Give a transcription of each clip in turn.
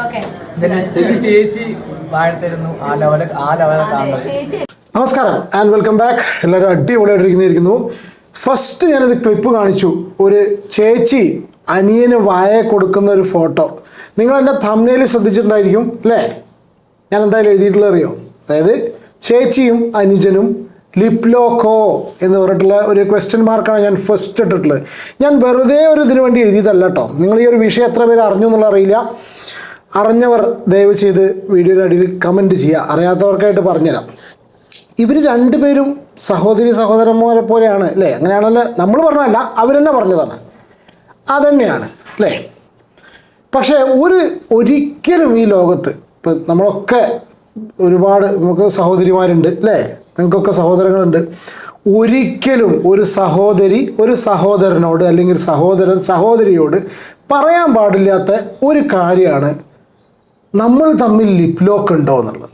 Okay. ചേച്ചി വാഴ്ത്തരുന്നു. ആ level ആ ലെവലെ നമസ്കാരം ആൻഡ് വെൽക്കം ബാക്ക് എല്ലാവരും അടിപൊളിയായിട്ടിരിക്കുന്നിരിക്കുന്നു ഫസ്റ്റ് ഞാനൊരു ക്ലിപ്പ് കാണിച്ചു. ഒരു ചേച്ചി അനിയന് വായ കൊടുക്കുന്ന ഒരു ഫോട്ടോ. നിങ്ങൾ എന്റെ തമ്മിൽ ശ്രദ്ധിച്ചിട്ടുണ്ടായിരിക്കും അല്ലേ? ഞാൻ എന്തായാലും എഴുതിയിട്ടുള്ളത് അറിയോ? അതായത് ചേച്ചിയും അനുജനും ലിപ്ലോക്കോ എന്ന് പറഞ്ഞിട്ടുള്ള ഒരു ക്വസ്റ്റ്യൻ മാർക്കാണ് ഞാൻ ഫസ്റ്റ് ഇട്ടിട്ടുള്ളത്. ഞാൻ വെറുതെ ഒരു ഇതിനു വേണ്ടി എഴുതിയതല്ല കേട്ടോ നിങ്ങൾ ഈ ഒരു വിഷയം എത്ര പേര് അറിഞ്ഞു എന്നുള്ള അറിയില്ല. അറിഞ്ഞവർ ദയവ് ചെയ്ത് വീഡിയോയുടെ അടിയിൽ കമന്റ് ചെയ്യുക. അറിയാത്തവർക്കായിട്ട് പറഞ്ഞുതരാം. ഇവർ രണ്ടുപേരും സഹോദരി സഹോദരന്മാരെ പോലെയാണ് അല്ലേ? അങ്ങനെയാണല്ലോ നമ്മൾ പറഞ്ഞതല്ല അവരെന്നെ പറഞ്ഞതാണ്. അതന്നെയാണ് അല്ലേ? പക്ഷേ ഒരു ഒരിക്കലും ഈ ലോകത്ത് ഇപ്പം നമ്മളൊക്കെ ഒരുപാട് നമുക്ക് സഹോദരിമാരുണ്ട് അല്ലേ? നിങ്ങൾക്കൊക്കെ സഹോദരങ്ങളുണ്ട്. ഒരിക്കലും ഒരു സഹോദരി ഒരു സഹോദരനോട് അല്ലെങ്കിൽ സഹോദരൻ സഹോദരിയോട് പറയാൻ പാടില്ലാത്ത ഒരു കാര്യമാണ് നമ്മൾ തമ്മിൽ ലിപ് ലോക്ക് ഉണ്ടോ എന്നുള്ളത്.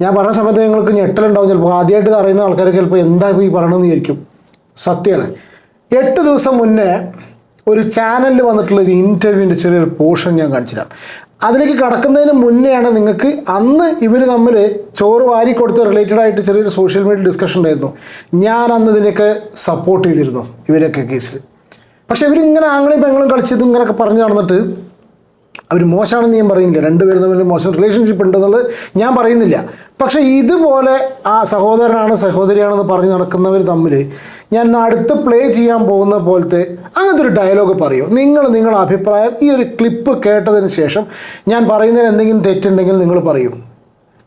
ഞാൻ പറഞ്ഞ സമയത്ത് നിങ്ങൾക്ക് ഞെട്ടലുണ്ടാവും ചിലപ്പോൾ ആദ്യമായിട്ട് അറിയുന്ന ആൾക്കാരൊക്കെ ചിലപ്പോൾ എന്താ ഈ പറയണമെന്ന് വിചാരിക്കും. സത്യമാണ്. എട്ട് ദിവസം മുന്നേ ഒരു ചാനലിൽ വന്നിട്ടുള്ള ഒരു ഇന്റർവ്യൂവിന്റെ ചെറിയൊരു പോർഷൻ ഞാൻ കാണിച്ചു തരാം അതിലേക്ക് കടക്കുന്നതിന് മുന്നെയാണ് നിങ്ങൾക്ക് അന്ന് ഇവർ തമ്മിൽ ചോറ് വാരി കൊടുത്ത് റിലേറ്റഡ് ആയിട്ട് ചെറിയൊരു സോഷ്യൽ മീഡിയ ഡിസ്കഷൻ ഉണ്ടായിരുന്നു. ഞാൻ അന്ന് ഇതിനൊക്കെ സപ്പോർട്ട് ചെയ്തിരുന്നു ഇവരൊക്കെ കേസിൽ പക്ഷേ ഇവരിങ്ങനെ ആങ്ങളും പെങ്ങളും കളിച്ചതും ഇങ്ങനെയൊക്കെ പറഞ്ഞു നടന്നിട്ട് അവർ മോശമാണെന്ന് ഞാൻ പറയുന്നില്ല. രണ്ടുപേരും തമ്മിൽ മോശം റിലേഷൻഷിപ്പ് ഉണ്ടെന്നുള്ളത് ഞാൻ പറയുന്നില്ല. പക്ഷേ ഇതുപോലെ ആ സഹോദരനാണ് സഹോദരിയാണെന്ന് പറഞ്ഞ് നടക്കുന്നവർ തമ്മിൽ ഞാൻ അടുത്ത് പ്ലേ ചെയ്യാൻ പോകുന്ന പോലത്തെ അങ്ങനത്തെ ഒരു ഡയലോഗ് പറയൂ. നിങ്ങൾ നിങ്ങളുടെ അഭിപ്രായം ഈ ഒരു ക്ലിപ്പ് കേട്ടതിന് ശേഷം ഞാൻ പറയുന്നതിന് എന്തെങ്കിലും തെറ്റുണ്ടെങ്കിൽ നിങ്ങൾ പറയൂ.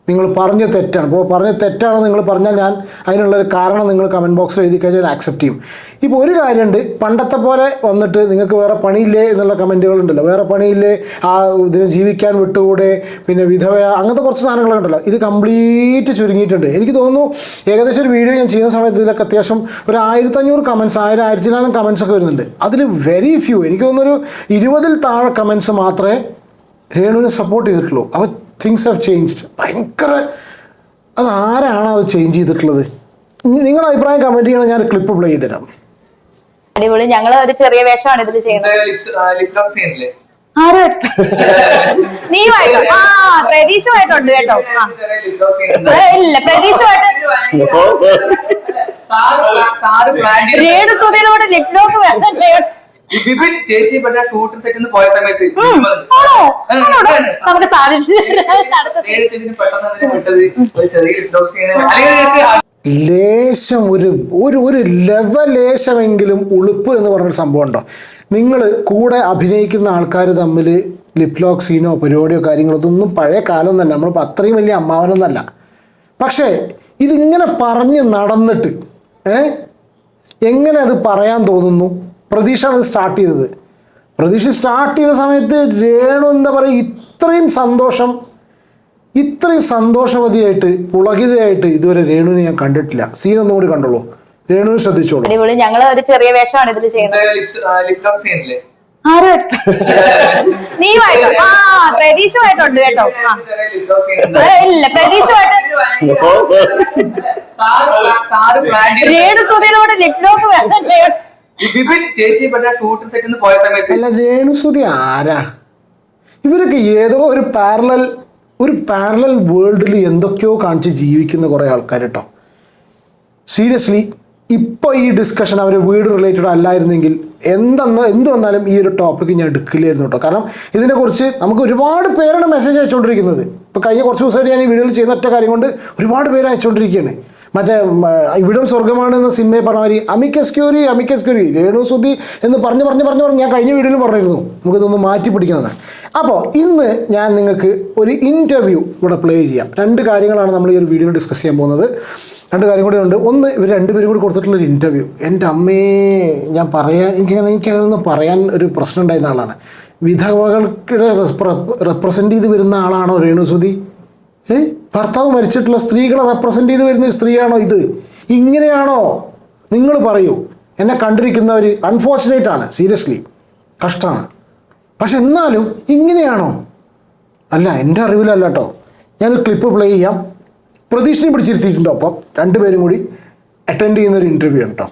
നിങ്ങൾ പറഞ്ഞ തെറ്റാണ്. ഇപ്പോൾ പറഞ്ഞ തെറ്റാണ് നിങ്ങൾ പറഞ്ഞാൽ ഞാൻ അതിനുള്ളൊരു കാരണം നിങ്ങൾ കമന്റ് ബോക്സിൽ എഴുതി കഴിഞ്ഞാൽ ഞാൻ ആക്സെപ്റ്റ് ചെയ്യും. ഇപ്പോൾ ഒരു കാര്യമുണ്ട്. പണ്ടത്തെ പോലെ വന്നിട്ട് നിങ്ങൾക്ക് വേറെ പണിയില്ലേ എന്നുള്ള കമന്റുകളുണ്ടല്ലോ വേറെ പണിയില്ലേ? ആ ഇതിന് ജീവിക്കാൻ വിട്ടുകൂടെ? പിന്നെ വിധവ അങ്ങനത്തെ കുറച്ച് സാധനങ്ങളൊക്കെ ഉണ്ടല്ലോ. ഇത് കംപ്ലീറ്റ് ചുരുങ്ങിയിട്ടുണ്ട്. എനിക്ക് തോന്നുന്നു ഏകദേശം ഒരു വീഡിയോ ഞാൻ ചെയ്യുന്ന സമയത്ത് ഇതിലൊക്കെ അത്യാവശ്യം ഒരു ആയിരത്തഞ്ഞൂറ് കമൻസ് ആയിരം ആയിരത്തിനാലും കമൻസ് ഒക്കെ വരുന്നുണ്ട്. അതിൽ വെരി ഫ്യൂ എനിക്ക് തോന്നുന്നൊരു ഇരുപതിൽ താഴെ കമൻസ് മാത്രമേ രേണുവിനെ സപ്പോർട്ട് ചെയ്തിട്ടുള്ളൂ. അപ്പോൾ തിങ്സ് ഹാവ് ചേഞ്ച്ഡ് ഭയങ്കര അത് ആരാണ് അത് ചേഞ്ച് ചെയ്തിട്ടുള്ളത്? നിങ്ങളുടെ അഭിപ്രായം കമന്റ് ചെയ്യണം ഞാൻ ക്ലിപ്പ് പ്ലേ ചെയ്ത് തരാം അടിപൊളി. ഞങ്ങൾ ഒരു ചെറിയ വേഷമാണ് ഇതിൽ ചെയ്യുന്നത്. നീയുമായിട്ടോ ആ പ്രതീക്ഷമായിട്ടുണ്ട് കേട്ടോ. ഇല്ല പ്രതീക്ഷമായിട്ട് സാറ് പ്ലാൻ ചെയ്ത്. രേണു സുധീനോട് ലിപ്ലോക്ക് ബിബിൻ ചേച്ചി പക്ഷേ ഷൂട്ടിംഗ് സെറ്റിൽ പോയ സമയത്ത്? നമുക്ക് സാധിച്ചു പെട്ടെന്ന് വിട്ടത് ഒരു ചെറിയ അല്ലെങ്കിൽ ലേശം ഒരു ഒരു ഒരു ലെവലേശമെങ്കിലും ഉളുപ്പ് എന്ന് പറഞ്ഞൊരു സംഭവം ഉണ്ടോ? നിങ്ങൾ കൂടെ അഭിനയിക്കുന്ന ആൾക്കാർ തമ്മിൽ ലിപ് ലോക്ക് സീനോ പരിപാടിയോ കാര്യങ്ങളോ ഇതൊന്നും പഴയ കാലമൊന്നല്ല നമ്മളിപ്പോൾ അത്രയും വലിയ അമ്മാവനൊന്നല്ല. പക്ഷേ ഇതിങ്ങനെ പറഞ്ഞ് നടന്നിട്ട് ഏ? എങ്ങനെ അത് പറയാൻ തോന്നുന്നു? പ്രതീക്ഷയാണ് ഇത് സ്റ്റാർട്ട് ചെയ്തത്. പ്രതീക്ഷ സ്റ്റാർട്ട് ചെയ്ത സമയത്ത് രേണു എന്താ പറയുക ഇത്രയും സന്തോഷം ഇത്രയും സന്തോഷവതിയായിട്ട് പുളകിതയായിട്ട് ഇതുവരെ രേണുവിനെ ഞാൻ കണ്ടിട്ടില്ല. സീൻ ഒന്നും കൂടി കണ്ടോളൂ. രേണു ശ്രദ്ധിച്ചോളൂ. ഞങ്ങൾ ഞങ്ങൾ ഒരു ചെറിയ വേഷമാണ് ഇതിൽ ചെയ്യുന്നത്. ലിപ് ലോക്ക് ചെയ്യുന്നില്ലേ? ആരും? നീയുമായിട്ടോ? ആ പ്രതീക്ഷമായിട്ടുണ്ട് കേട്ടോ. ആ. ലിപ് ലോക്ക് ചെയ്യുന്നില്ല ഏ, ഇല്ല പ്രതീക്ഷമായിട്ട് രേണു സുധീനോട് ലിപ്ലോക്ക് ബിബിൻ ചേച്ചി പക്ഷേ ഷൂട്ടിംഗ് സെറ്റിൽ പോയ സമയത്ത് അല്ല രേണുസുതി ആരാ? ഇവരൊക്കെ ഏതോ ഒരു പാരലൽ ഒരു പാരലൽ വേൾഡിൽ എന്തൊക്കെയോ കാണിച്ച് ജീവിക്കുന്ന കുറേ ആൾക്കാർ കേട്ടോ സീരിയസ്ലി ഇപ്പോൾ ഈ ഡിസ്കഷൻ അവർ വീട് റിലേറ്റഡ് അല്ലായിരുന്നെങ്കിൽ എന്തെന്ന് എന്ത് വന്നാലും ഈ ഒരു ടോപ്പിക്ക് ഞാൻ എടുക്കില്ലായിരുന്നു കേട്ടോ കാരണം ഇതിനെക്കുറിച്ച് നമുക്ക് ഒരുപാട് പേരാണ് മെസ്സേജ് അയച്ചുകൊണ്ടിരിക്കുന്നത്. ഇപ്പോൾ കഴിഞ്ഞ കുറച്ച് ദിവസമായിട്ട് ഞാൻ ഈ വീഡിയോയിൽ ചെയ്യുന്ന ഒറ്റ കാര്യം കൊണ്ട് ഒരുപാട് പേര് അയച്ചുകൊണ്ടിരിക്കുകയാണ്. മറ്റേ ഇവിടം സ്വർഗമാണ് എന്ന സിനിമയെ പറഞ്ഞ മാതിരി amicus curiae amicus curiae Renu Sudhi എന്ന് പറഞ്ഞ് പറഞ്ഞ് പറഞ്ഞ് പറഞ്ഞ് ഞാൻ കഴിഞ്ഞ വീഡിയോയിൽ പറഞ്ഞിരുന്നു. നമുക്കിതൊന്ന് മാറ്റി പിടിക്കണമെന്ന്. അപ്പോൾ ഇന്ന് ഞാൻ നിങ്ങൾക്ക് ഒരു ഇന്റർവ്യൂ ഇവിടെ പ്ലേ ചെയ്യാം. രണ്ട് കാര്യങ്ങളാണ് നമ്മൾ ഈ ഒരു വീഡിയോയിൽ ഡിസ്കസ് ചെയ്യാൻ പോകുന്നത്. രണ്ട് കാര്യം കൂടെ ഉണ്ട്. ഒന്ന് ഇവർ രണ്ടുപേരും കൂടി കൊടുത്തിട്ടുള്ള ഒരു ഇന്റർവ്യൂ എന്റെ അമ്മയെ ഞാൻ പറയാൻ എനിക്കങ്ങനെ എനിക്കതൊന്ന് പറയാൻ ഒരു പ്രശ്നം ഉണ്ടായിരുന്ന ആളാണ്. വിധവകൾക്ക് റെപ്രസെന്റ് ചെയ്ത് വരുന്ന ആളാണോ രേണുസുതി ഏ? ഭർത്താവ് മരിച്ചിട്ടുള്ള സ്ത്രീകളെ റെപ്രസെന്റ് ചെയ്ത് വരുന്ന സ്ത്രീയാണോ ഇത്? ഇങ്ങനെയാണോ? നിങ്ങൾ പറയൂ. എന്നെ കണ്ടിരിക്കുന്നവർ അൺഫോർച്ചുനേറ്റ് ആണ് സീരിയസ്ലി കഷ്ടമാണ് പക്ഷെ എന്നാലും ഇങ്ങനെയാണോ? അല്ല എന്റെ അറിവിലല്ല കേട്ടോ ഞാൻ ക്ലിപ്പ് പ്ലേ ചെയ്യാം. പ്രതീക്ഷയും പിടിച്ചിരുത്തിയിട്ടുണ്ട് ഒപ്പം രണ്ടുപേരും കൂടി അറ്റൻഡ് ചെയ്യുന്ന ഒരു ഇന്റർവ്യൂ ആണ് കേട്ടോ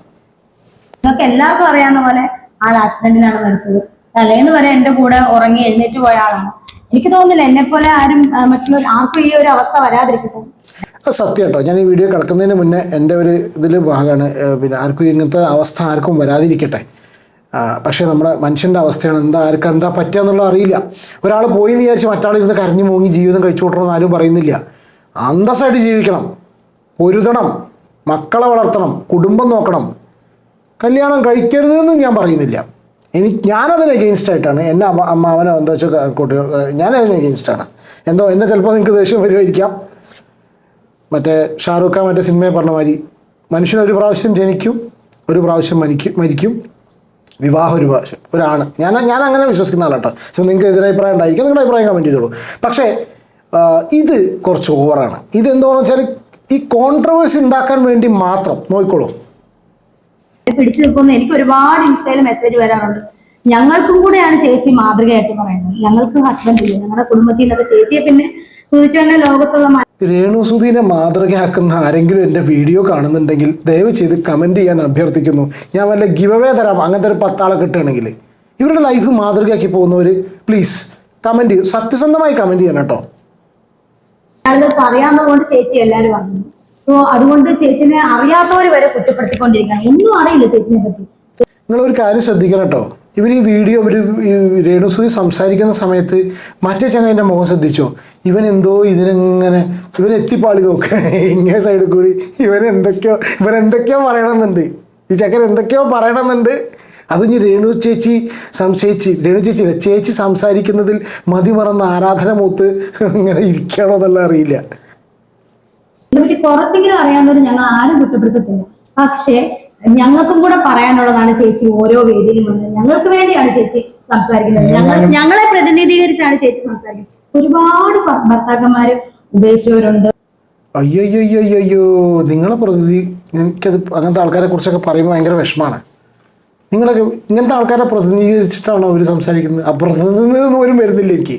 നിങ്ങൾക്ക് എല്ലാവർക്കും അറിയാവുന്ന പോലെ ആൾ ആക്സിഡന്റിലാണ് മരിച്ചത്. തലേന്ന് വരെ എന്റെ കൂടെ ഉറങ്ങി എഴുന്നേറ്റ് പോയ ആളാണ്. എനിക്ക് തോന്നുന്നില്ല എന്നെ പോലെ ആരും മറ്റുള്ള ആർക്കും ഈ ഒരു അവസ്ഥ വരാതിരിക്കുന്നു സത്യം കേട്ടോ. ഞാൻ ഈ വീഡിയോ കിടക്കുന്നതിന് മുന്നേ എന്റെ ഒരു ഇതിൽ ഭാഗമാണ് പിന്നെ ആർക്കും ഇങ്ങനത്തെ അവസ്ഥ ആർക്കും വരാതിരിക്കട്ടെ. പക്ഷേ നമ്മുടെ മനുഷ്യന്റെ അവസ്ഥയാണ് എന്താ ആർക്ക് എന്താ പറ്റുക എന്നുള്ളത് അറിയില്ല. ഒരാൾ പോയി എന്ന് വിചാരിച്ച് മറ്റാളിരുന്ന് കരഞ്ഞു മൂങ്ങി ജീവിതം കഴിച്ചു കൂട്ടണമെന്ന് ആരും പറയുന്നില്ല. അന്തസ്സായിട്ട് ജീവിക്കണം. പൊരുതണം. മക്കളെ വളർത്തണം. കുടുംബം നോക്കണം. കല്യാണം കഴിക്കരുതെന്നും ഞാൻ പറയുന്നില്ല. എനിക്ക് ഞാനതിന് എഗെയിൻസ്റ്റ് ആയിട്ടാണ്. എന്നെ അമ്മ അമ്മാവനോ എന്താ വെച്ചാൽ കൂട്ടി ഞാനതിന് എഗെയിൻസ്റ്റ് ആണ്. എന്തോ എന്നെ ചിലപ്പോൾ നിങ്ങൾക്ക് ദേഷ്യം വരുമായിരിക്കാം മറ്റേ ഷാറൂഖ് ഖാൻ മറ്റേ സിനിമയെ പറഞ്ഞ മാതിരി മനുഷ്യൻ ഒരു പ്രാവശ്യം ജനിക്കും ഒരു പ്രാവശ്യം മരിക്കും മരിക്കും. വിവാഹം ഒരു പ്രാവശ്യം. ഒരാണ്. ഞാൻ ഞാൻ അങ്ങനെ വിശ്വസിക്കുന്ന ആളാട്ടോ. സോ നിങ്ങൾക്ക് എതിരഭിപ്രായം ഉണ്ടായിരിക്കും. നിങ്ങളുടെ അഭിപ്രായം കമന്റ് ചെയ്തോളൂ. പക്ഷേ ഇത് കുറച്ച് ഓവറാണ് ഇത് എന്താണെന്ന് വെച്ചാൽ ഈ കോൺട്രവേഴ്സി ഉണ്ടാക്കാൻ വേണ്ടി മാത്രം നോക്കിക്കോളൂ. പിടിച്ചു നിൽക്കുന്ന എനിക്ക് ഒരുപാട് ഇൻസ്റ്റയിൽ മെസ്സേജ് വരാറുണ്ട്. ഞങ്ങൾക്കും കൂടെയാണ് ചേച്ചി മാതൃകയായിട്ട് പറയുന്നത്. ഞങ്ങൾക്ക് ഹസ്ബൻഡ് ഇല്ല. ഞങ്ങളുടെ കുടുംബത്തിൽ നിന്നൊക്കെ ചേച്ചിയെ പിന്നെ സൂചിച്ചുകൊണ്ട് ലോകത്തുള്ള രേണുസുധീനെ മാതൃകയാക്കുന്ന ആരെങ്കിലും എന്റെ വീഡിയോ കാണുന്നുണ്ടെങ്കിൽ ദയവ് ചെയ്ത് കമന്റ് ചെയ്യാൻ അഭ്യർത്ഥിക്കുന്നു. ഞാൻ വല്ല ഗിവ് അവേ തരാം. അങ്ങനത്തെ ഒരു പത്താളെ കിട്ടുകയാണെങ്കിൽ ഇവരുടെ ലൈഫ് മാതൃകയാക്കി പോകുന്നവർ പ്ലീസ് കമന്റ് ചെയ്യും. സത്യസന്ധമായി കമന്റ് ചെയ്യണം കേട്ടോ. ആളുകൾക്ക് അറിയാവുന്നതുകൊണ്ട് ചേച്ചി എല്ലാവരും പറഞ്ഞു സോ അതുകൊണ്ട് ചേച്ചിനെ അറിയാത്തവർ വരെ കുറ്റപ്പെടുത്തിക്കൊണ്ടിരിക്കുകയാണ്. ഒന്നും അറിയില്ല ചേച്ചിനെ പറ്റി. നിങ്ങൾ ഒരു കാര്യം ശ്രദ്ധിക്കണം കേട്ടോ ഇവർ ഈ വീഡിയോ ഇവർ രേണുസുതി സംസാരിക്കുന്ന സമയത്ത് മറ്റേ ചങ്ങന്റെ മുഖം ശ്രദ്ധിച്ചോ? ഇവൻ എന്തോ ഇതിനെങ്ങനെ ഇവൻ എത്തിപ്പാളി നോക്കുക ഇങ്ങനെ സൈഡിൽ കൂടി ഇവൻ എന്തൊക്കെയോ ഇവൻ എന്തൊക്കെയോ പറയണമെന്നുണ്ട്. ഈ ചക്കൻ എന്തൊക്കെയോ പറയണമെന്നുണ്ട്. അതും ഈ രേണു ചേച്ചി സംശയിച്ച് രേണു ചേച്ചി ചേച്ചി സംസാരിക്കുന്നതിൽ മതിമറന്ന ആരാധന മൂത്ത് ഇങ്ങനെ ഇരിക്കണോ എന്നുള്ള അറിയില്ല. ഇതിനെപ്പറ്റി കുറച്ചെങ്കിലും അറിയാവുന്നവർ ഞങ്ങൾ ആരും കുറ്റപ്പെടുത്തത്തില്ല. പക്ഷേ ഞങ്ങൾക്കും കൂടെ പറയാനുള്ളതാണ് ചേച്ചി ഓരോ വേദിയിലും വന്ന്. ഞങ്ങൾക്ക് വേണ്ടിയാണ് ചേച്ചി സംസാരിക്കുന്നത്. ഞങ്ങൾ ഞങ്ങളെ പ്രതിനിധീകരിച്ചാണ് ചേച്ചി സംസാരിക്കുന്നത്. ഒരുപാട് ഭർത്താക്കന്മാര് ഉപേക്ഷിച്ചവരുണ്ട്. അയ്യോ അയ്യോ അയ്യോ അയ്യോ അയ്യോ നിങ്ങളെ പ്രതിനിധി എനിക്കത് അങ്ങനത്തെ ആൾക്കാരെ കുറിച്ചൊക്കെ പറയുമ്പോൾ ഭയങ്കര വിഷമാണ്. നിങ്ങളൊക്കെ ഇങ്ങനത്തെ ആൾക്കാരെ പ്രതിനിധീകരിച്ചിട്ടാണോ അവർ സംസാരിക്കുന്നത്? ആ പ്രതിനിധിന്ന് പോലും വരുന്നില്ല എനിക്ക്.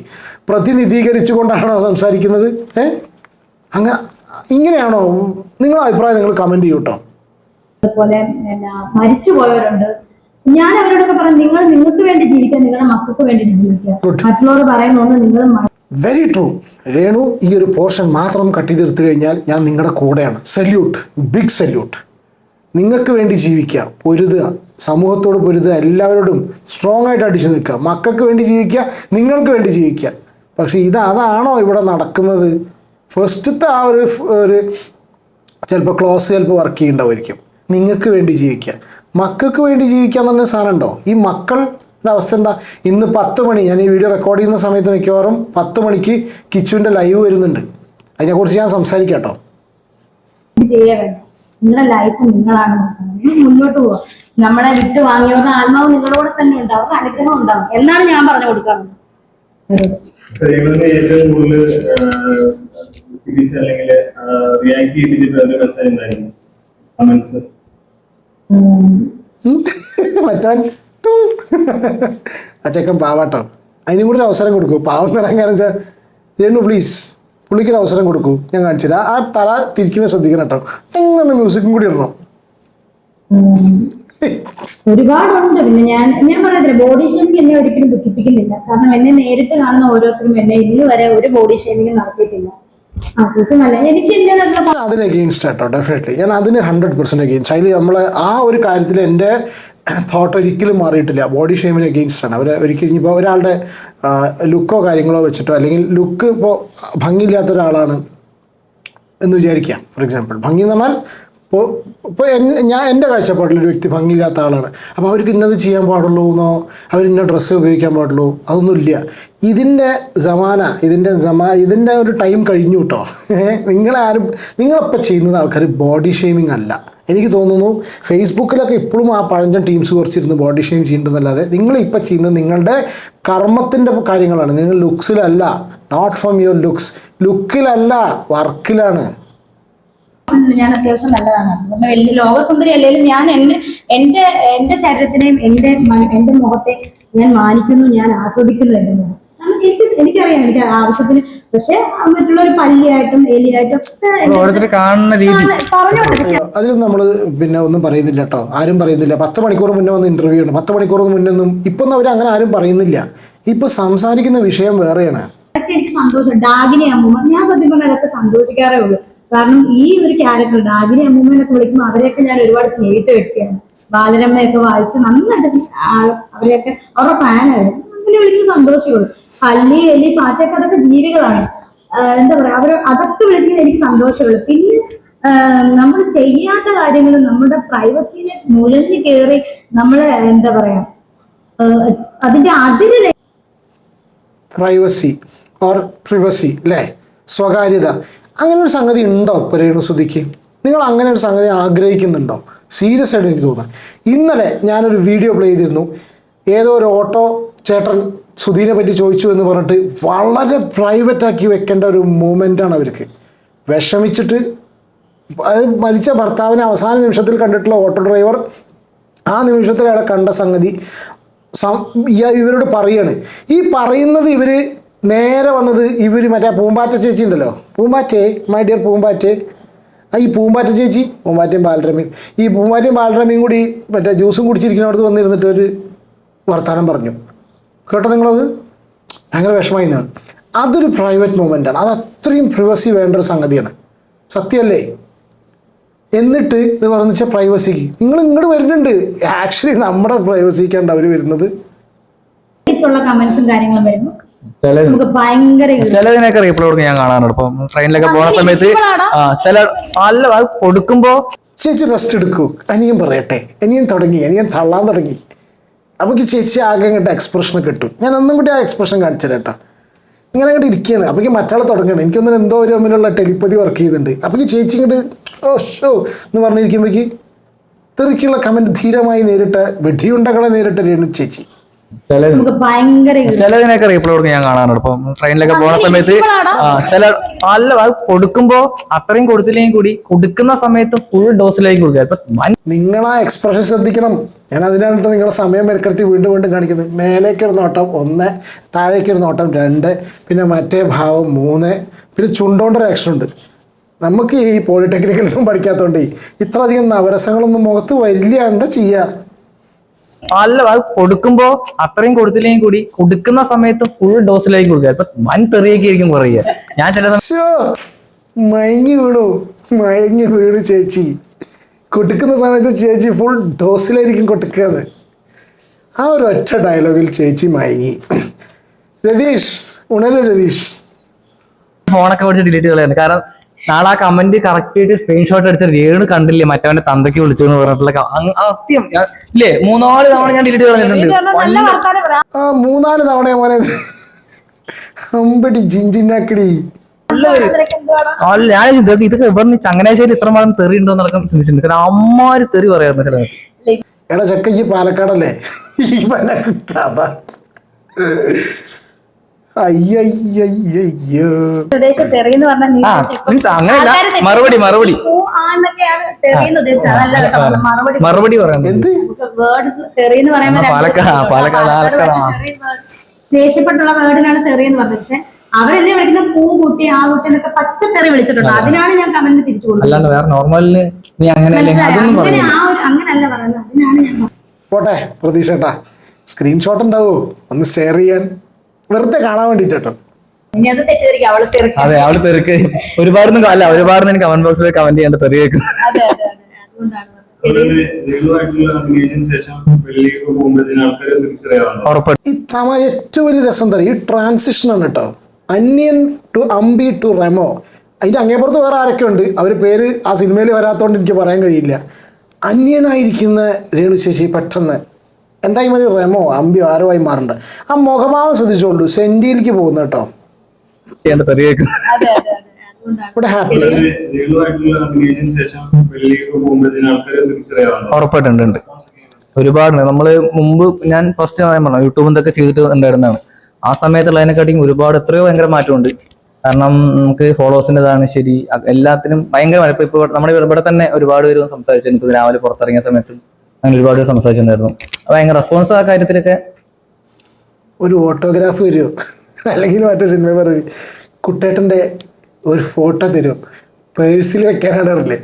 പ്രതിനിധീകരിച്ചുകൊണ്ടാണോ സംസാരിക്കുന്നത്? ഏ? അങ്ങ ഇങ്ങനെയാണോ നിങ്ങളുടെ അഭിപ്രായം നിങ്ങൾ കമന്റ് ചെയ്യൂ കേട്ടോ അതുപോലെ മരിച്ചു പോയവരുണ്ട് ഞാൻ അവരോടൊക്കെ പറഞ്ഞു നിങ്ങൾ നിങ്ങൾക്ക് വേണ്ടി ജീവിക്കുക നിങ്ങളുടെ മക്കൾക്ക് വേണ്ടി ജീവിക്കുക. മറ്റുള്ളവർ പറയുന്ന നിങ്ങൾ വെരി ട്രൂ രേണു ഈ ഒരു പോർഷൻ മാത്രം കട്ട് ചെയ്തെടുത്തു കഴിഞ്ഞാൽ ഞാൻ നിങ്ങളുടെ കൂടെയാണ്. സല്യൂട്ട് ബിഗ് സല്യൂട്ട് നിങ്ങൾക്ക് വേണ്ടി ജീവിക്കുക പൊരുതുക. സമൂഹത്തോട് പൊരുതുക എല്ലാവരോടും സ്ട്രോങ് ആയിട്ട് അടിച്ചു നിൽക്കുക. മക്കൾക്ക് വേണ്ടി ജീവിക്കുക നിങ്ങൾക്ക് വേണ്ടി ജീവിക്കുക. പക്ഷേ ഇത് അതാണോ ഇവിടെ നടക്കുന്നത്? ഫസ്റ്റത്തെ ആ ഒരു ഒരു ചിലപ്പോൾ ക്ലോസ് ചിലപ്പോൾ വർക്ക് ചെയ്യുന്നുണ്ടാവുമായിരിക്കും നിങ്ങൾക്ക് വേണ്ടി ജീവിക്കുക. മക്കൾക്ക് വേണ്ടി ജീവിക്കുക എന്ന് പറഞ്ഞ സാധനം ഉണ്ടോ? ഈ മക്കളുടെ അവസ്ഥ എന്താ? ഇന്ന് പത്ത് മണി ഞാൻ ഈ വീഡിയോ റെക്കോർഡ് ചെയ്യുന്ന സമയത്ത് മിക്കവാറും പത്ത് മണിക്ക് കിച്ചുവിന്റെ ലൈവ് വരുന്നുണ്ട്. അതിനെക്കുറിച്ച് ഞാൻ സംസാരിക്കാം കേട്ടോ. നിങ്ങളുടെ ലൈഫ് നിങ്ങളാണ് നോക്കുന്നത് നിങ്ങൾ മുന്നോട്ട് പോവാം. നമ്മളെ വിട്ട് വാങ്ങിയവരുടെ ആത്മാവ് നിങ്ങളോട് തന്നെ ഉണ്ടാവും അനുഗ്രഹം ഉണ്ടാവും എന്നാണ് ഞാൻ പറഞ്ഞു കൊടുക്കാറുള്ളത്. സ്ത്രീകളുടെ ഏറ്റവും കൂടുതൽ തിരിച്ച് അല്ലെങ്കിൽ റിയാക്ട് ചെയ്തിട്ട് മെസ്സേജ് ഉണ്ടായിരുന്നു. കമന്റ്സ്. മറ്റാൻ ടും. പാവാട്ടോ. അതിനും കൂടി ഒരു അവസരം കൊടുക്കൂ. പാവം തരാൻ കാരണം വെച്ചാൽ രണ്ടു പ്ലീസ് പുള്ളിക്കൊരു അവസരം കൊടുക്കൂ. ഞാൻ കാണിച്ചില്ല ആ തല തിരിക്കുന്നത് ശ്രദ്ധിക്കണം കേട്ടോ. എങ്ങനെ മ്യൂസിക്കും കൂടി ഇടണം. ഒരുപാടുണ്ട്. പിന്നെ ഞാൻ ഞാൻ പറയത്തില്ല ബോഡി ഷേമിംഗ് എന്നെ ഒരിക്കലും ദുഃഖിപ്പിക്കുന്നില്ല. കാരണം എന്നെ നേരിട്ട് കാണുന്ന ഓരോരുത്തരും എന്നെ ഇന്ന് വരെ ഒരു ബോഡി ഷേമിംഗ് നടത്തിയിട്ടില്ല. അതിന് അഗെയിൻസ്റ്റ് ആട്ടോ ഡെഫിനറ്റ്ലി ഞാൻ അതിന് ഹൺഡ്രഡ് പെർസെന്റ് അഗെയിൻസ്റ്റ് അതിൽ നമ്മളെ ആ ഒരു കാര്യത്തിൽ എന്റെ തോട്ട് ഒരിക്കലും മാറിയിട്ടില്ല. ബോഡി ഷെയ്മിന് അഗെയിൻസ്റ്റ് ആണ്. അവർ ഒരിക്കലും ഇനിയിപ്പോൾ ഒരാളുടെ ലുക്കോ കാര്യങ്ങളോ വെച്ചിട്ടോ അല്ലെങ്കിൽ ലുക്ക് ഇപ്പോൾ ഭംഗിയില്ലാത്ത ഒരാളാണ് എന്ന് വിചാരിക്കാം. ഫോർ എക്സാമ്പിൾ ഭംഗി എന്ന് പറഞ്ഞാൽ ഇപ്പോൾ ഇപ്പോൾ ഞാൻ എന്റെ കാഴ്ചപ്പാടിൽ ഒരു വ്യക്തി ഭംഗിയില്ലാത്ത ആളാണ്. അപ്പോൾ അവർക്ക് ഇന്നത് ചെയ്യാൻ പാടുള്ളൂ എന്നോ അവർ ഇന്ന ഡ്രസ്സ് ഉപയോഗിക്കാൻ പാടുള്ളൂ അതൊന്നുമില്ല ഇതിന്റെ സമാന ഇതിന്റെ സമാ ഇതിന്റെ ഒരു ടൈം കഴിഞ്ഞു കേട്ടോ. നിങ്ങളാരും നിങ്ങളിപ്പോൾ ചെയ്യുന്നത് ആൾക്കാർ ബോഡി ഷെയ്മിങ് അല്ല. എനിക്ക് തോന്നുന്നു ഫേസ്ബുക്കിലൊക്കെ ഇപ്പോഴും ആ പഴഞ്ചൻ ടീംസ് കുറച്ചിരുന്ന് ബോഡി ഷെയിം ചെയ്യുന്നതല്ലാതെ നിങ്ങളിപ്പോൾ ചെയ്യുന്നത് നിങ്ങളുടെ കർമ്മത്തിന്റെ കാര്യങ്ങളാണ്. നിങ്ങൾ ലുക്സിലല്ല നോട്ട് ഫ്രം യുവർ ലുക്സ് ലുക്കിലല്ല വർക്കിലാണ്. ഞാൻ അത്യാവശ്യം നല്ലതാണ്. നമ്മൾ വലിയ ലോകസുന്ദരി അല്ലെങ്കിലും ഞാൻ എന്നെ എന്റെ എന്റെ ശരീരത്തിനെയും എന്റെ എന്റെ മുഖത്തെ ഞാൻ മാനിക്കുന്നു ഞാൻ ആസ്വദിക്കുന്നു എന്റെ മുഖം. എനിക്ക് എനിക്ക് എനിക്കറിയാം എനിക്ക് ആവശ്യത്തിന് പക്ഷെ മറ്റുള്ളൊരു പല്ലിയായിട്ടും എലിയായിട്ടും അതിലും നമ്മൾ പിന്നെ ഒന്നും പറയുന്നില്ല കേട്ടോ. ആരും പറയുന്നില്ല. പത്ത് മണിക്കൂർ മുന്നേ വന്ന് ഇന്റർവ്യൂ ഉണ്ട് പത്ത് മണിക്കൂർ മുന്നേ ഒന്നും ഇപ്പൊ അവർ അങ്ങനെ ആരും പറയുന്നില്ല. ഇപ്പൊ സംസാരിക്കുന്ന വിഷയം വേറെയാണ്. എനിക്ക് സന്തോഷം. ഡാഗിനെ അമ്മൂമ്മ ഞാൻ സത്യം പറഞ്ഞാൽ അതൊക്കെ സന്തോഷിക്കാറേ ഉള്ളൂ. കാരണം ഈ ഒരു ക്യാരക്ടർ ഡാഗിനി അമ്മൂമ്മനൊക്കെ വിളിക്കുമ്പോൾ അവരെയൊക്കെ ഞാൻ ഒരുപാട് സ്നേഹിച്ച വ്യക്തിയാണ്. ബാലരമ്മയൊക്കെ വായിച്ച് നന്നായിട്ട് അവരെയൊക്കെ അവരുടെ ഫാനായിരുന്നു അങ്ങനെ വിളിക്കുന്ന സന്തോഷമുള്ളൂ പല്ലി എലി പാറ്റൊക്കെ അതൊക്കെ ജീവികളാണ്. എന്താ പറയാ അവർ അതൊക്കെ വിളിച്ച് എനിക്ക് സന്തോഷമുള്ളൂ. പിന്നെ നമ്മൾ ചെയ്യാത്ത കാര്യങ്ങൾ നമ്മുടെ പ്രൈവസിനെ മുഴഞ്ഞു കയറി നമ്മളെ എന്താ പറയാ അതിന്റെ അതിര് പ്രൈവസി ഓർ പ്രിവസി അല്ലേ സ്വകാര്യത. അങ്ങനെ ഒരു സംഗതി ഉണ്ടോ രേണുസുതിക്ക് നിങ്ങൾ അങ്ങനെ ഒരു സംഗതി ആഗ്രഹിക്കുന്നുണ്ടോ? സീരിയസ് ആയിട്ട് എനിക്ക് തോന്നുന്നു. ഇന്നലെ ഞാനൊരു വീഡിയോ പ്ലേ ചെയ്തിരുന്നു. ഏതോ ഒരു ഓട്ടോ ചേട്ടൻ സുധീനെ പറ്റി ചോദിച്ചു എന്ന് പറഞ്ഞിട്ട് വളരെ പ്രൈവറ്റ് ആക്കി വെക്കേണ്ട ഒരു മൂമെന്റാണ് അവർക്ക്. വിഷമിച്ചിട്ട് അത് മരിച്ച ഭർത്താവിനെ അവസാന നിമിഷത്തിൽ കണ്ടിട്ടുള്ള ഓട്ടോ ഡ്രൈവർ ആ നിമിഷത്തിൽ അയാളെ കണ്ട സംഗതി ഇവരോട് പറയാണ്. ഈ പറയുന്നത് ഇവർ നേരെ വന്നത് ഇവർ മറ്റേ പൂമ്പാറ്റ ചേച്ചി ഉണ്ടല്ലോ. പൂമ്പാറ്റേ മൈ ഡിയർ പൂമ്പാറ്റേ. ആ ഈ പൂമ്പാറ്റ ചേച്ചി പൂമ്പാറ്റയും ബാലരമയും. ഈ പൂമ്പാറ്റയും ബാലരമയും കൂടി മറ്റേ ജ്യൂസും കുടിച്ചിരിക്കുന്നിടത്ത് വന്നിരുന്നിട്ട് ഒരു വർത്തമാനം പറഞ്ഞു. കേട്ടോ നിങ്ങളത്? ഭയങ്കര വിഷമായി എന്നാണ് അതൊരു പ്രൈവറ്റ് മൂമെന്റാണ് അത് അത്രയും പ്രിവസി വേണ്ട ഒരു സംഗതിയാണ്. സത്യമല്ലേ? എന്നിട്ട് ഇത് പറഞ്ഞു വെച്ചാൽ പ്രൈവസിക്ക് നിങ്ങൾ ഇങ്ങോട്ട് വരുന്നുണ്ട്. ആക്ച്വലി നമ്മുടെ പ്രൈവസിക്കാണ്ട് അവർ വരുന്നത്. കാര്യങ്ങളും വരുന്നു. ചിലതിനൊക്കെ റീപ്ലൈ കൊടുക്കും ഞാൻ കാണാറുണ്ട്. ഇപ്പം ട്രെയിനിലൊക്കെ പോകുന്ന സമയത്ത് ആ ചില നല്ല അത് കൊടുക്കുമ്പോ ചേച്ചി റെസ്റ്റ് എടുക്കൂ. അനിയൻ പറയട്ടെ. അനിയൻ തുടങ്ങി. അനിയൻ തള്ളാൻ തുടങ്ങി. അപ്പോൾ ചേച്ചി ആകെ ഇങ്ങോട്ട് എക്സ്പ്രഷൻ കിട്ടും ഞാൻ ഒന്നും കൂടി ആ എക്സ്പ്രഷൻ കാണിച്ചു കേട്ടോ ഇങ്ങനെ അങ്ങോട്ട് ഇരിക്കുകയാണ്. അപ്പോൾ മറ്റാളെ തുടങ്ങണം. എനിക്കൊന്നും എന്തോ ഒരു തമ്മിലുള്ള ടെലിപ്പതി വർക്ക് ചെയ്യുന്നുണ്ട് അപ്പോൾ ചേച്ചി ഇങ്ങോട്ട് ഓ ഷോ എന്ന് പറഞ്ഞിരിക്കുമ്പോഴേക്ക് തെറിക്കുള്ള കമന്റ് ധീരമായി നേരിട്ട വെടിയുണ്ടകളെ നേരിട്ട രേണു ചേച്ചി. ചിലതിനൊക്കെ റീപ്ലൈ കൊടുക്കും ഞാൻ കാണാറുണ്ട്. ഇപ്പം ട്രെയിനിലൊക്കെ പോകുന്ന സമയത്ത് ആ ചില നല്ല അത് കൊടുക്കുമ്പോ അത്രയും കൊടുത്തില്ലെങ്കിൽ കൂടി കൊടുക്കുന്ന സമയത്ത് ഫുൾ ഡോസിലേക്ക് കൊടുക്കുക നിങ്ങൾ ആ എക്സ്പ്രഷൻ ശ്രദ്ധിക്കണം. ഞാൻ അതിനായിട്ട് നിങ്ങളുടെ സമയം മെരുക്കടുത്തി വീണ്ടും വീണ്ടും കാണിക്കുന്നത്. മേലേക്ക് ഒരു നോട്ടം ഒന്ന് താഴേക്ക് ഒരു നോട്ടം രണ്ട് പിന്നെ മറ്റേ ഭാവം മൂന്ന് പിന്നെ ചുണ്ടോണ്ട് ഒരു ആക്ഷൻ ഉണ്ട്. നമുക്ക് ഈ പോളിടെക്നിക്കലൊന്നും പഠിക്കാത്തതുകൊണ്ട് ഇത്രയധികം നവരസങ്ങളൊന്നും മുഖത്ത് വരില്ല എന്താ ചെയ്യുക അല്ല അത് കൊടുക്കുമ്പോ അത്രയും കൊടുത്തില്ലെങ്കിൽ കൂടി കൊടുക്കുന്ന സമയത്ത് ഫുൾ ഡോസിലേക്ക് കൊടുക്കുക. ഇപ്പൊ വൻ തെറിയൊക്കെ ആയിരിക്കും പറയുക. ഞാൻ ചില മയങ്ങി വീണു. മയങ്ങി വീണു ചേച്ചി. കൊടുക്കുന്ന സമയത്ത് ചേച്ചി ഫുൾ ഡോസിലായിരിക്കും കൊടുക്കുന്നത് ആ ഒരു ഒറ്റ ഡയലോഗിൽ ചേച്ചി മയങ്ങി. രതീഷ് ഉണരു രതീഷ്. ഫോണൊക്കെ വിളിച്ച് ഡിലീറ്റ് കളയാണ് കാരണം നാളെ ആ കമന്റ് കറക്റ്റ് ആയിട്ട് സ്ക്രീൻഷോട്ട് അടിച്ച രേണു കണ്ടില്ലേ മറ്റവന്റെ തന്തയ്ക്ക് വിളിച്ചു എന്ന് പറഞ്ഞിട്ടുള്ള സത്യം ഇല്ലേ? മൂന്നാൽ തവണ ഞാൻ ഡിലീറ്റ് പറഞ്ഞിട്ടുണ്ട്. മൂന്നാൽ തവണ അമ്പടി ഞാൻ ഇത് ഇതൊക്കെ ഇവർ ചങ്ങനാശ്ശേരി ഇത്ര മാത്രം തെറി ഉണ്ടോ എന്നൊക്കെ ചിന്തിച്ചിട്ടുണ്ട്. കാരണം അമ്മാര് തെറി പറയാറുണ്ട് ചില എടാ ചക്ക ഈ പാലക്കാടല്ലേ? ഈ കഥ അങ്ങനെയല്ല. മറുപടി, മറുപടി. മറുപടി പറയുന്നത് പാലക്കാട്. പാലക്കാട്, ആ. പക്ഷേ തെറി എന്ന് ദേഷ്യപ്പെട്ടുള്ള വേർഡിനാണ് പറഞ്ഞത്. പക്ഷെ അവരെന്നെ വിളിക്കുന്ന പൂ കുട്ടി ആ കുട്ടി എന്നൊക്കെ പച്ചത്തെറി വിളിച്ചിട്ടുണ്ട്. അതിനാണ് ഞാൻ കമന്റ് തിരിച്ചു കൊടുക്കുന്നത് അല്ലാണ്ട് വേറെ നോർമലിന് നീ അങ്ങനെ അങ്ങനെ അങ്ങനല്ല പറയുന്നത്. അതിനാണ് ഞാൻ പോട്ടെ പ്രതീക്ഷ ഏട്ടാ സ്ക്രീൻഷോട്ട് ഉണ്ടാവോ? ഒന്ന് ഷെയർ ചെയ്യാൻ. വെറുതെ കാണാൻ വേണ്ടിട്ട് കേട്ടോ. അത് അവൾ തെറിക്കും അതെ അവൾ തിരക്ക്. ഒരുപാട് അല്ല ഒരുപാട് എനിക്ക് കമന്റ് ബോക്സിൽ കമന്റ് ചെയ്യാണ്ട് തെറി കേൾക്കും അതെ അതെ അതെ. അതുകൊണ്ടാണ് പറഞ്ഞത്. അതുപോലെ രഘുവായിട്ടുള്ള അഭിനയത്തിന് ശേഷം വെള്ളിയൊക്കെ പോകുമ്പോഴത്തേന് ആൾക്കാർ തിരിച്ചറിയാറുണ്ടോ. ഉറപ്പായിട്ടും. ഈ തമ ഏറ്റവും വലിയ രസം തരും ഈ ട്രാൻസിഷൻ ആണ് കേട്ടോ. അന്യൻ ടു അമ്പി ടു റെമോ അതിന്റെ അങ്ങേപ്പുറത്ത് വേറെ ആരൊക്കെ ഉണ്ട്? അവർ പേര് ആ സിനിമയിൽ വരാത്തതുകൊണ്ട് എനിക്ക് പറയാൻ കഴിയില്ല. അന്യനായിരിക്കുന്ന രേണു ശേഷി പെട്ടെന്ന് എന്തായി മതി റെമോ അമ്പിയോ ആരോ ആയി മാറുന്നുണ്ട് ആ മുഖഭാവം ശ്രദ്ധിച്ചോളൂ സെന്റിയിലേക്ക് പോകുന്നു കേട്ടോ. ഇവിടെ ഹാപ്പി. ഉറപ്പായിട്ടുണ്ട് ഒരുപാട് ഒരുപാടുണ്ട്. നമ്മൾ മുമ്പ് ഞാൻ ഫസ്റ്റ് ഞാൻ പറഞ്ഞു യൂട്യൂബിൽ നിന്നൊക്കെ ചെയ്തിട്ട് ഉണ്ടായിരുന്നതാണ്. ആ സമയത്തുള്ളതിനെക്കാട്ടിയും ഒരുപാട് എത്രയോ ഭയങ്കര മാറ്റമുണ്ട്. കാരണം നമുക്ക് ഫോളോവേഴ്സിന്റെതാണ് ശരി. എല്ലാത്തിനും ഭയങ്കര. ഇപ്പൊ ഇപ്പൊ നമ്മുടെ ഇവിടെ തന്നെ ഒരുപാട് പേര് സംസാരിച്ചിട്ടുണ്ട്. ഇപ്പൊ രാവിലെ പുറത്തിറങ്ങിയ സമയത്തും അങ്ങനെ ഒരുപാട് സംസാരിച്ചിട്ടുണ്ടായിരുന്നു. ഭയങ്കര റെസ്പോൺസ് ആ കാര്യത്തിലൊക്കെ? ഒരു ഓട്ടോഗ്രാഫ് വരുമോ അല്ലെങ്കിൽ മറ്റേ സിനിമ പറയും. കുട്ടേട്ടന്റെ ഒരു ഫോട്ടോ തരും. പേഴ്സിൽ വെക്കാനാണ് അറിയില്ലേ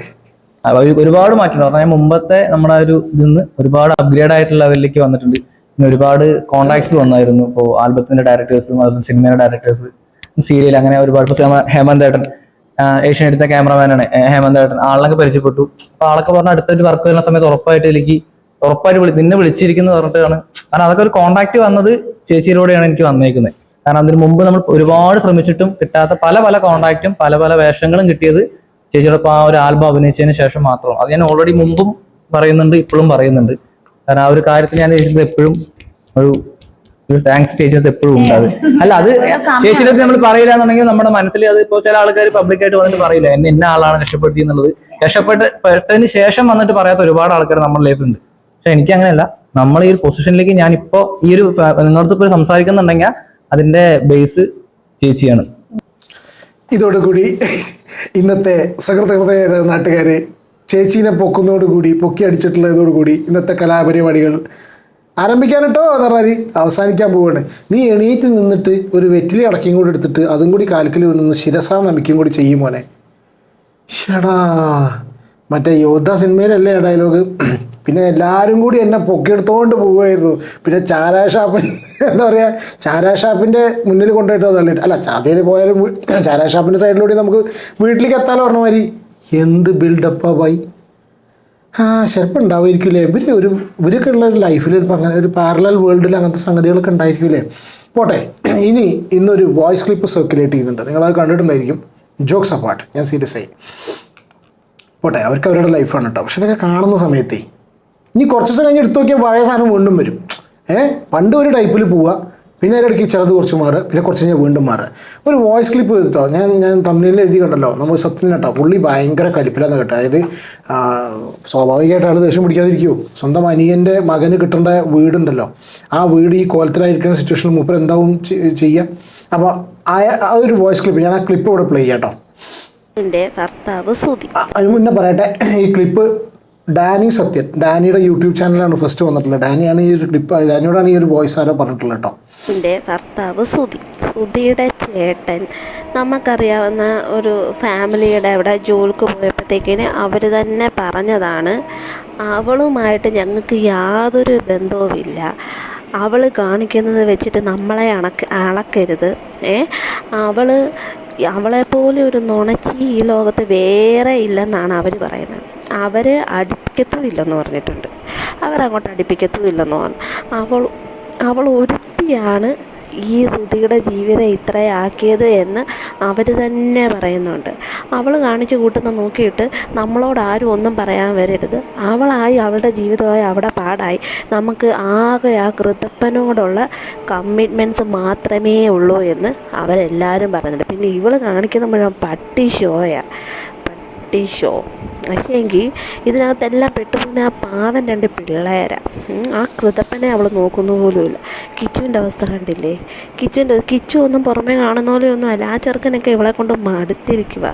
ഒരുപാട് മാറ്റമുണ്ട്. പറഞ്ഞാൽ മുമ്പത്തെ നമ്മുടെ ഒരു ഇതിന്ന് ഒരുപാട് അപ്ഗ്രേഡ് ആയിട്ടുള്ള ലെവലിലേക്ക് വന്നിട്ടുണ്ട്. പിന്നെ ഒരുപാട് കോൺടാക്ട്സ് വന്നായിരുന്നു. ഇപ്പോൾ ആൽബത്തിന്റെ ഡയറക്ടേഴ്സും അതുപോലെ സിനിമയുടെ ഡയറക്ടേഴ്സ് സീരിയൽ അങ്ങനെ ഒരുപാട്. ഇപ്പോൾ ഹേമ- ഹേമന്ത് ഏട്ടൻ ഏഷ്യൻ എടുത്ത ക്യാമറമാനാണ് ഹേമന്ത് ഏട്ടൻ ആളിനൊക്കെ പരിചയപ്പെട്ടു. അപ്പൊ ആളൊക്കെ പറഞ്ഞ അടുത്തൊരു വർക്ക് വരുന്ന സമയത്ത് ഉറപ്പായിട്ട് എനിക്ക് ഉറപ്പായിട്ട് വിളി നിന്നെ വിളിച്ചിരിക്കുന്നു പറഞ്ഞിട്ടാണ്. കാരണം അതൊക്കെ ഒരു കോണ്ടാക്ട് വന്നത് ചേച്ചിയിലൂടെയാണ് എനിക്ക് വന്നേക്കുന്നത്. കാരണം അതിന് മുമ്പ് നമ്മൾ ഒരുപാട് ശ്രമിച്ചിട്ടും കിട്ടാത്ത പല പല കോണ്ടാക്റ്റും പല പല വേഷങ്ങളും കിട്ടിയത് ചേച്ചിയോടൊപ്പം ആ ഒരു ആൽബം അഭിനയിച്ചതിന് ശേഷം മാത്രം അത് ഞാൻ ഓൾറെഡി മുമ്പും പറയുന്നുണ്ട് ഇപ്പോഴും പറയുന്നുണ്ട്. കാരണം ആ ഒരു കാര്യത്തിൽ ഞാൻ ചേച്ചിയുടെ എപ്പോഴും ഒരു താങ്ക്സ് ചേച്ചിയുടെ എപ്പോഴും ഉണ്ട്. അത് അല്ല അത് ചേച്ചിയുടെ നമ്മൾ പറയില്ല എന്നുണ്ടെങ്കിൽ നമ്മുടെ മനസ്സിൽ അത് ഇപ്പോൾ ചില ആൾക്കാർ പബ്ലിക്കായിട്ട് വന്നിട്ട് പറയില്ല. എന്നെ ഇന്ന ആളാണ് രക്ഷപ്പെടുത്തി എന്നുള്ളത് രക്ഷപ്പെട്ട് പെട്ടതിന് ശേഷം വന്നിട്ട് പറയാത്ത ഒരുപാട് ആൾക്കാർ നമ്മുടെ ലൈഫിലുണ്ട് പക്ഷെ എനിക്ക് അങ്ങനെയല്ല നമ്മൾ ഈ ഒരു പൊസിഷനിലേക്ക് ഞാൻ ഇപ്പോ ഈ ഒരു നിങ്ങളടുത്ത് ഇപ്പോൾ സംസാരിക്കുന്നുണ്ടെങ്കിൽ അതിന്റെ ബേസ് ചേച്ചിയാണ്. ഇതോടുകൂടി ഇന്നത്തെ സഹൃദയ നാട്ടുകാരെ ചേച്ചീനെ പൊക്കുന്നതോടുകൂടി പൊക്കി അടിച്ചിട്ടുള്ളതോടുകൂടി ഇന്നത്തെ കലാപരിപാടികൾ പറഞ്ഞാൽ അവസാനിക്കാൻ പോവാണ്. നീ എണീറ്റ് നിന്നിട്ട് ഒരു വെറ്റിലി അടക്കിയും കൂടി എടുത്തിട്ട് അതും കൂടി കാൽക്കൽ വീണ് ശിരസാ നമിക്കും കൂടി ചെയ്യും മോനെ. ഷടാ. മറ്റേ യോദ്ധ സിനിമയിലല്ലേ ഡയലോഗ്? പിന്നെ എല്ലാവരും കൂടി എന്നെ പൊക്കിയെടുത്തോണ്ട് പോവുമായിരുന്നു പിന്നെ ചാരാ ഷാപ്പിൻ എന്താ പറയുക ചാരാ ഷാപ്പിന്റെ മുന്നിൽ കൊണ്ടുപോയിട്ട് അത് തള്ളിയിട്ട്. അല്ല ചാതയിൽ പോയാലും ചാരാ ഷാപ്പിന്റെ സൈഡിലൂടെ നമുക്ക് വീട്ടിലേക്ക് എത്താലോ പറഞ്ഞ മാതിരി. എന്ത് ബിൽഡപ്പാ ബൈ ആ ചിലപ്പോൾ ഉണ്ടാവുമായിരിക്കില്ലേ ഇവർ ഒരു ഇവരൊക്കെ ഉള്ള ഒരു ലൈഫിൽ ഇപ്പം അങ്ങനെ ഒരു പാരലൽ വേൾഡിൽ അങ്ങനത്തെ സംഗതികളൊക്കെ ഉണ്ടായിരിക്കില്ലേ പോട്ടെ ഇനി ഇന്നൊരു വോയിസ് ക്ലിപ്പ് സർക്കുലേറ്റ് ചെയ്യുന്നുണ്ട്. നിങ്ങളത് കണ്ടിട്ടുണ്ടായിരിക്കും. ജോക്സ് അപ്പാർട്ട് ഞാൻ സീരിയസ് ആയി. പോട്ടെ അവർക്ക് അവരുടെ ലൈഫാണ് കേട്ടോ പക്ഷെ ഇതൊക്കെ കാണുന്ന സമയത്തേ ഇനി കുറച്ച് ദിവസം കഴിഞ്ഞ് എടുത്തു നോക്കിയാൽ പഴയ സാധനം വീണ്ടും വരും. ഏഹ് പണ്ട് ഒരു ടൈപ്പിൽ പോവുക പിന്നെ അതിനിടയ്ക്ക് ചിലത് കുറച്ച് മാറുക പിന്നെ കുറച്ച് കഴിഞ്ഞാൽ വീണ്ടും മാറുക ഒരു വോയിസ് ക്ലിപ്പ് കേട്ടോ. ഞാൻ ഞാൻ തമിഴിൽ എഴുതി കണ്ടല്ലോ നമ്മൾ സത്യം കേട്ടോ. പുള്ളി ഭയങ്കര കലിപ്പിലാന്ന് കേട്ടോ. അതായത് സ്വാഭാവികമായിട്ടാണ് സ്വാഭാവികമായിട്ട് ആൾ ദേഷ്യം പിടിക്കാതിരിക്കുമോ സ്വന്തം അനിയന്റെ മകന് കിട്ടേണ്ട വീടുണ്ടല്ലോ. ആ വീട് ഈ കോലത്തിലായിരിക്കുന്ന സിറ്റുവേഷനിൽ മൂപ്പർ എന്താവും ചെയ്യുക അപ്പോൾ ആ അതൊരു ഒരു വോയിസ് ക്ലിപ്പ് ഞാൻ ആ ക്ലിപ്പ് ഇവിടെ പ്ലേ ചെയ്യാം കേട്ടോ. എന്റെ ഭർത്താവ് അതിന് മുന്നേ പറയട്ടെ. ഈ ക്ലിപ്പ് ഡാനി സത്യൻ. ഡാനിയുടെ യൂട്യൂബ് ചാനലാണ് ഫസ്റ്റ് വന്നിട്ടുള്ളത്. ഡാനിയാണ് ഈ ഒരു ക്ലിപ്പ് ഡാനിയോടാണ് ഈ ഒരു വോയിസ് ആരോ പറഞ്ഞിട്ടുള്ളത് കേട്ടോ. എന്റെ ഭർത്താവ് സുധി. സുധിയുടെ ചേട്ടൻ. നമുക്കറിയാവുന്ന ഒരു ഫാമിലിയുടെ അവിടെ ജോലിക്ക് പോയപ്പോഴത്തേക്കിന് അവർ തന്നെ പറഞ്ഞതാണ് അവളുമായിട്ട് ഞങ്ങൾക്ക് യാതൊരു ബന്ധവുമില്ല അവൾ കാണിക്കുന്നത് വെച്ചിട്ട് നമ്മളെ അണക്ക അളക്കരുത് ഏ? അവൾ അവളെപ്പോലെ ഒരു നുണച്ചി ഈ ലോകത്ത് വേറെ ഇല്ലെന്നാണ് അവർ പറയുന്നത്. അവർ അടുപ്പിക്കത്തും ഇല്ലെന്ന് പറഞ്ഞിട്ടുണ്ട്. അവരങ്ങോട്ട് അടുപ്പിക്കത്തും ഇല്ലെന്ന് പറഞ്ഞു അവൾ അവൾ ഒരുത്തിയാണ് ഈ സുധിയുടെ ജീവിതം ഇത്രയാക്കിയത് എന്ന് അവർ തന്നെ പറയുന്നുണ്ട്. അവൾ കാണിച്ചു കൂട്ടുന്ന നോക്കിയിട്ട് നമ്മളോട് ആരും ഒന്നും പറയാൻ വരരുത്. അവളായി അവളുടെ ജീവിതമായി അവിടെ പാടായി. നമുക്ക് ആകെ ആ കൃതപ്പനോടുള്ള കമ്മിറ്റ്മെന്റ്സ് മാത്രമേ ഉള്ളൂ എന്ന് അവരെല്ലാവരും പറഞ്ഞിട്ടുണ്ട്. പിന്നെ ഇവൾ കാണിക്കുന്ന പട്ടി ഷോയാണ് പട്ടി ഷോ പക്ഷേങ്കിൽ ഇതിനകത്തെല്ലാം പെട്ടുപോകുന്ന ആ പാവൻ രണ്ട് പിള്ളേരാണ് ആ കൃതപ്പനെ അവൾ നോക്കുന്ന പോലുമില്ല. കിച്ചുവിന്റെ അവസ്ഥ കണ്ടില്ലേ? കിച്ചുവിന്റെ കിച്ചു ഒന്നും പുറമേ കാണുന്ന പോലെയൊന്നും അല്ല ആ ചെറുക്കനൊക്കെ ഇവളെ കൊണ്ട് മടുത്തിരിക്കുക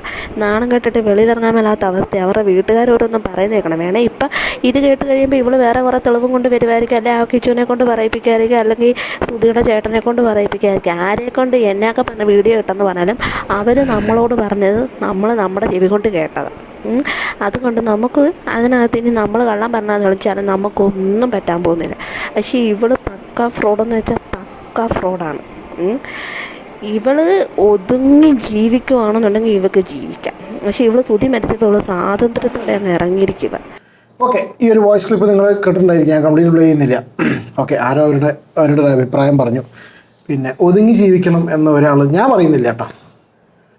നാണം കെട്ടിട്ട് വെളിയിലിറങ്ങാൻ മേലാത്ത അവസ്ഥ അവരുടെ വീട്ടുകാരോടൊന്നും പറയുന്നേക്കണം. വേണേ ഇപ്പം ഇത് കേട്ട് കഴിയുമ്പോൾ ഇവൾ വേറെ കുറേ തെളിവും കൊണ്ട് വരുമായിരിക്കും അല്ലെ ആ കിച്ചുവിനെ കൊണ്ട് പറയിപ്പിക്കായിരിക്കും അല്ലെങ്കിൽ സുധിയുടെ ചേട്ടനെ കൊണ്ട് പറയിപ്പിക്കായിരിക്കും ആരെ കൊണ്ട് എന്നെയൊക്കെ പറഞ്ഞ വീഡിയോ കിട്ടെന്ന് പറഞ്ഞാലും അവർ നമ്മളോട് പറഞ്ഞത് നമ്മൾ നമ്മുടെ ചെവി കൊണ്ട് കേട്ടത്. അതുകൊണ്ട് നമുക്ക് അതിനകത്ത് ഇനി നമ്മൾ കള്ളം പറഞ്ഞാൽ വിളിച്ചാലും നമുക്കൊന്നും പറ്റാൻ പോകുന്നില്ല. പക്ഷേ ഇവൾ പക്ക ഫ്രോഡെന്ന് വെച്ചാൽ പക്ക ഫ്രോഡാണ് ഇവൾ ഒതുങ്ങി ജീവിക്കുവാണെന്നുണ്ടെങ്കിൽ ഇവക്ക് ജീവിക്കാം. പക്ഷേ ഇവൾ തുതി മരിച്ചിട്ട് ഇവൾ സ്വാതന്ത്ര്യത്തോടെ അങ്ങ് ഇറങ്ങിയിരിക്കുക. ഓക്കെ ഈ ഒരു വോയിസ് ക്ലിപ്പ് നിങ്ങൾ കേട്ടിട്ടുണ്ടായിരിക്കും. ഞാൻ കംപ്ലീറ്റ് പ്ലേ ചെയ്യുന്നില്ല. ഓക്കെ ആരോ അവരുടെ അവരുടെ അഭിപ്രായം പറഞ്ഞു. പിന്നെ ഒതുങ്ങി ജീവിക്കണം എന്ന ഒരാൾ ഞാൻ പറയുന്നില്ല കേട്ടോ.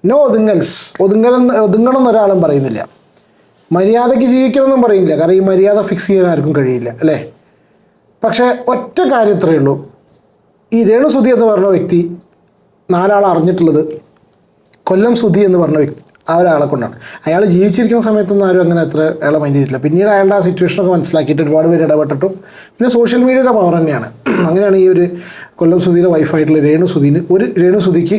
നോ ഒതുങ്ങൽസ്. ഒതുങ്ങൽ ഒതുങ്ങണം എന്നൊരാളും പറയുന്നില്ല. മര്യാദയ്ക്ക് ജീവിക്കണം എന്നും പറയുന്നില്ല. കാരണം ഈ മര്യാദ ഫിക്സ് ചെയ്യാൻ ആർക്കും കഴിയില്ല അല്ലേ? പക്ഷേ ഒറ്റ കാര്യം ഇത്രയേ ഉള്ളൂ. ഈ രേണു സുധി എന്ന് പറഞ്ഞ വ്യക്തി നാലാൾ അറിഞ്ഞിട്ടുള്ളത് കൊല്ലം സുധി എന്ന് പറഞ്ഞ വ്യക്തി ആ ഒരാളെ കൊണ്ടാണ്. അയാൾ ജീവിച്ചിരിക്കുന്ന സമയത്തൊന്നും ആരും അങ്ങനെ അത്ര അയാളെ മൈൻഡ് ചെയ്തിട്ടില്ല. പിന്നീട് അയാളുടെ ആ സിറ്റുവേഷനൊക്കെ മനസ്സിലാക്കിയിട്ട് ഒരുപാട് പേര് ഇടപെട്ടിട്ടും പിന്നെ സോഷ്യൽ മീഡിയയുടെ പവർ തന്നെയാണ്. അങ്ങനെയാണ് ഈ ഒരു കൊല്ലം സുധിയുടെ വൈഫായിട്ടുള്ള രേണു സുധീന് ഒരു രേണു സുധിക്ക്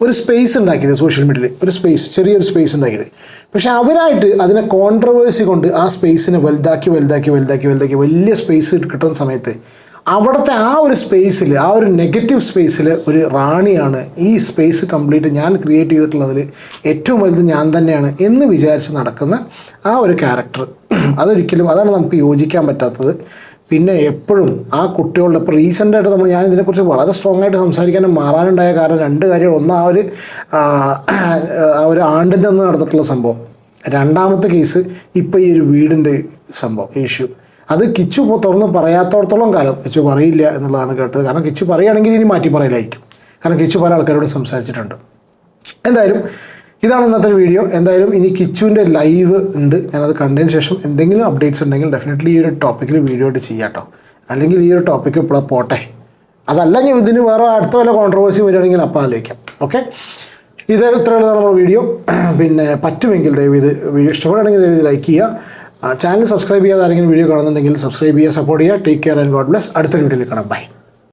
ഒരു സ്പേസ് ഉണ്ടാക്കിയത് സോഷ്യൽ മീഡിയയിൽ ഒരു സ്പേസ് ചെറിയൊരു സ്പേസ് ഉണ്ടാക്കിയത്. പക്ഷേ അവരായിട്ട് അതിനെ കോൺട്രവേഴ്സി കൊണ്ട് ആ സ്പേസിനെ വലുതാക്കി വലുതാക്കി വലുതാക്കി വലുതാക്കി വലിയ സ്പേസ് കിട്ടുന്ന സമയത്ത് അവിടുത്തെ ആ ഒരു സ്പേസിൽ ആ ഒരു നെഗറ്റീവ് സ്പേസിൽ ഒരു റാണിയാണ് ഈ സ്പേസ് കംപ്ലീറ്റ് ഞാൻ ക്രിയേറ്റ് ചെയ്തിട്ടുള്ളതിൽ ഏറ്റവും വലുത് ഞാൻ തന്നെയാണ് എന്ന് വിചാരിച്ച് നടക്കുന്ന ആ ഒരു ക്യാരക്ടർ അതൊരിക്കലും അതാണ് നമുക്ക് യോജിക്കാൻ പറ്റാത്തത്. പിന്നെ എപ്പോഴും ആ കുട്ടികളുടെ ഇപ്പോൾ റീസെന്റായിട്ട് നമ്മൾ ഞാൻ ഇതിനെക്കുറിച്ച് വളരെ സ്ട്രോങ് ആയിട്ട് സംസാരിക്കാനും മാറാനുണ്ടായ കാരണം രണ്ട് കാര്യങ്ങൾ. ഒന്ന് ആ ഒരു ആ, ഒരു ആണ്ടിന്റെ അന്ന് നടന്നിട്ടുള്ള സംഭവം. രണ്ടാമത്തെ കേസ് ഇപ്പോൾ ഈ ഒരു വീടിന്റെ സംഭവം ഇഷ്യൂ അത് കിച്ചു തുറന്ന് പറയാത്തോടത്തോളം കാലം കിച്ചു പറയില്ല എന്നുള്ളതാണ് കേട്ടത്. കാരണം കിച്ചു പറയുകയാണെങ്കിൽ ഇനി മാറ്റി പറയലായിരിക്കും. കാരണം കിച്ചു പല ആൾക്കാരോട് സംസാരിച്ചിട്ടുണ്ട്. എന്തായാലും ഇതാണ് ഇന്നത്തെ വീഡിയോ എന്തായാലും ഇനി കിച്ചുവിന്റെ ലൈവ് ഉണ്ട്. ഞാനത് കണ്ടതിന് ശേഷം എന്തെങ്കിലും അപ്ഡേറ്റ്സ് ഉണ്ടെങ്കിൽ ഡെഫിനറ്റ്ലി ഈ ഒരു ടോപ്പിക്കിൽ വീഡിയോ ആയിട്ട് ചെയ്യാം കേട്ടോ അല്ലെങ്കിൽ ഈ ഒരു ടോപ്പിക്ക് ഇപ്പോൾ പോട്ടെ. അതല്ലെങ്കിൽ ഇതിന് വേറെ അടുത്ത വല്ല കോൺട്രവേഴ്സി വരികയാണെങ്കിൽ അപ്പം ആലോചിക്കാം. ഓക്കെ ഇത് ഇത്രയുള്ളതാണ് നമ്മുടെ വീഡിയോ പിന്നെ പറ്റുമെങ്കിൽ ദയവ് ഇത് വീഡിയോ ഇഷ്ടപ്പെടുകയാണെങ്കിൽ ദയവ് ഇത് ലൈക്ക് ചെയ്യുക. ചാനൽ സബ്സ്ക്രൈബ് ചെയ്യാതെ ആരെങ്കിലും വീഡിയോ കാണുന്നുണ്ടെങ്കിൽ സബ്സ്ക്രൈബ് ചെയ്യുക സപ്പോർട്ട് ചെയ്യുക. Take care and God bless അടുത്തൊരു വീഡിയോയിൽ കാണാം. ബൈ